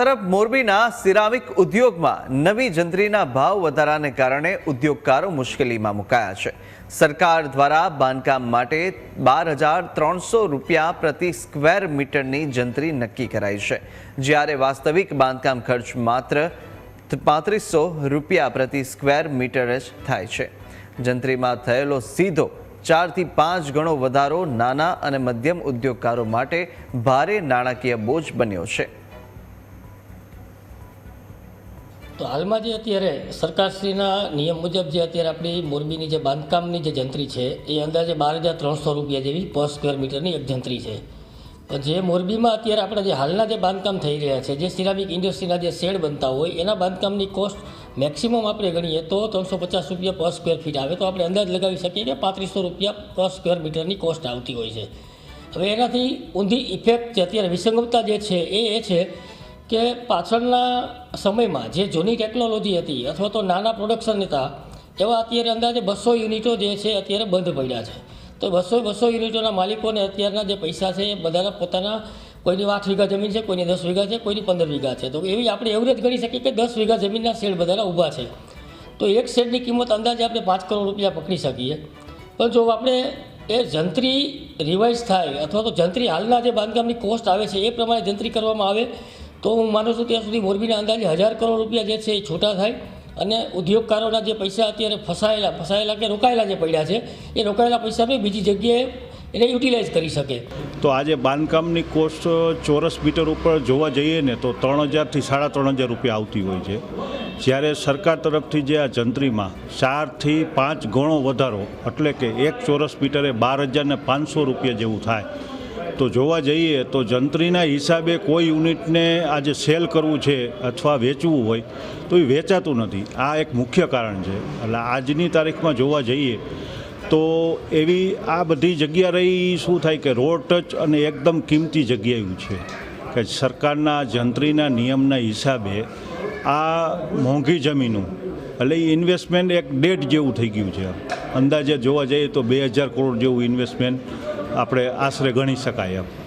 તરફ મોરબીના સિરામિક ઉદ્યોગમાં નવી જંત્રીના ભાવ વધારાને કારણે ઉદ્યોગકારો મુશ્કેલીમાં મુકાયા છે. સરકાર દ્વારા બાંધકામ માટે બાર હજાર ત્રણસો રૂપિયા પ્રતિ સ્ક્વેર મીટરની જંત્રી નક્કી કરાઈ છે. જ્યારે વાસ્તવિક બાંધકામ ખર્ચ માત્ર પાંત્રીસો રૂપિયા પ્રતિ સ્ક્વેર મીટર જ થાય છે. જંત્રીમાં થયેલો સીધો ચારથી પાંચ ગણો વધારો નાના અને મધ્યમ ઉદ્યોગકારો માટે ભારે નાણાકીય બોજ બન્યો છે. તો હાલમાં જે અત્યારે સરકારશ્રીના નિયમ મુજબ જે અત્યારે આપણી મોરબીની જે બાંધકામની જે જંત્રી છે, એ અંદાજે બાર હજાર ત્રણસો રૂપિયા જેવી પર સ્ક્વેર મીટરની એક જંત્રી છે. જે મોરબીમાં અત્યારે આપણે જે હાલના જે બાંધકામ થઈ રહ્યા છે, જે સિરામિક ઇન્ડસ્ટ્રીના જે શેડ બનતા હોય, એના બાંધકામની કોસ્ટ મેક્સિમમ આપણે ગણીએ તો ત્રણસો પચાસ રૂપિયા પર સ્ક્વેર ફીટ આવે. તો આપણે અંદાજ લગાવી શકીએ કે પાંત્રીસો રૂપિયા પર સ્ક્વેર મીટરની કોસ્ટ આવતી હોય છે. હવે એનાથી ઊંધી ઇફેક્ટ જે અત્યારે વિસંગમતા જે છે, એ એ છે કે પાછળના સમયમાં જે જૂની ટેકનોલોજી હતી અથવા તો નાના પ્રોડક્શન હતા, એવા અત્યારે અંદાજે બસો યુનિટો જે છે અત્યારે બંધ પડ્યા છે. તો બસો બસો યુનિટોના માલિકોને અત્યારના જે પૈસા છે એ બધાના પોતાના, કોઈની આઠ વીઘા જમીન છે, કોઈની દસ વીઘા છે, કોઈની પંદર વીઘા છે. તો એવી આપણે એવરેજ ગણી શકીએ કે દસ વીઘા જમીનના શેડ બધાના ઊભા છે. તો એક શેડની કિંમત અંદાજે આપણે પાંચ કરોડ રૂપિયા પકડી શકીએ. પણ જો આપણે એ જંત્રી રિવાઇઝ થાય અથવા તો જંત્રી હાલના જે બાંધકામની કોસ્ટ આવે છે, એ પ્રમાણે જંત્રી કરવામાં આવે તો હું માનું છું ત્યાં સુધી મોરબીના અંદાજે હજાર કરોડ રૂપિયા જે છે એ છૂટા થાય અને ઉદ્યોગકારોના જે પૈસા અત્યારે ફસાયેલા ફસાયેલા કે રોકાયેલા જે પડ્યા છે, એ રોકાયેલા પૈસાને બીજી જગ્યાએ એને યુટિલાઇઝ કરી શકે. તો આજે બાંધકામની કોસ્ટ ચોરસ મીટર ઉપર જોવા જઈએ ને તો ત્રણ હજારથી સાડા ત્રણ હજાર રૂપિયા આવતી હોય છે. જ્યારે સરકાર તરફથી જે આ જંત્રીમાં ચારથી પાંચ ગણો વધારો, એટલે કે એક ચોરસ મીટરે બાર હજારને પાંચસો રૂપિયા જેવું થાય તો જોવા જઈએ તો જંત્રીના હિસાબે કોઈ યુનિટને આજે સેલ કરવું છે અથવા વેચવું હોય, તો એ વેચાતું નથી. આ એક મુખ્ય કારણ છે. એટલે આજની તારીખમાં જોવા જઈએ તો એવી આ બધી જગ્યા રહી શું થાય કે રોડ ટચ અને એકદમ કિંમતી જગ્યાએ છે. કે સરકારના જંત્રીના નિયમના હિસાબે આ મોંઘી જમીનો, એટલે એ ઇન્વેસ્ટમેન્ટ એક ડેટ જેવું થઈ ગયું છે. અંદાજે જોવા જઈએ તો બે હજાર કરોડ જેવું ઇન્વેસ્ટમેન્ટ આપણે આશરે ગણી શકાય એમ.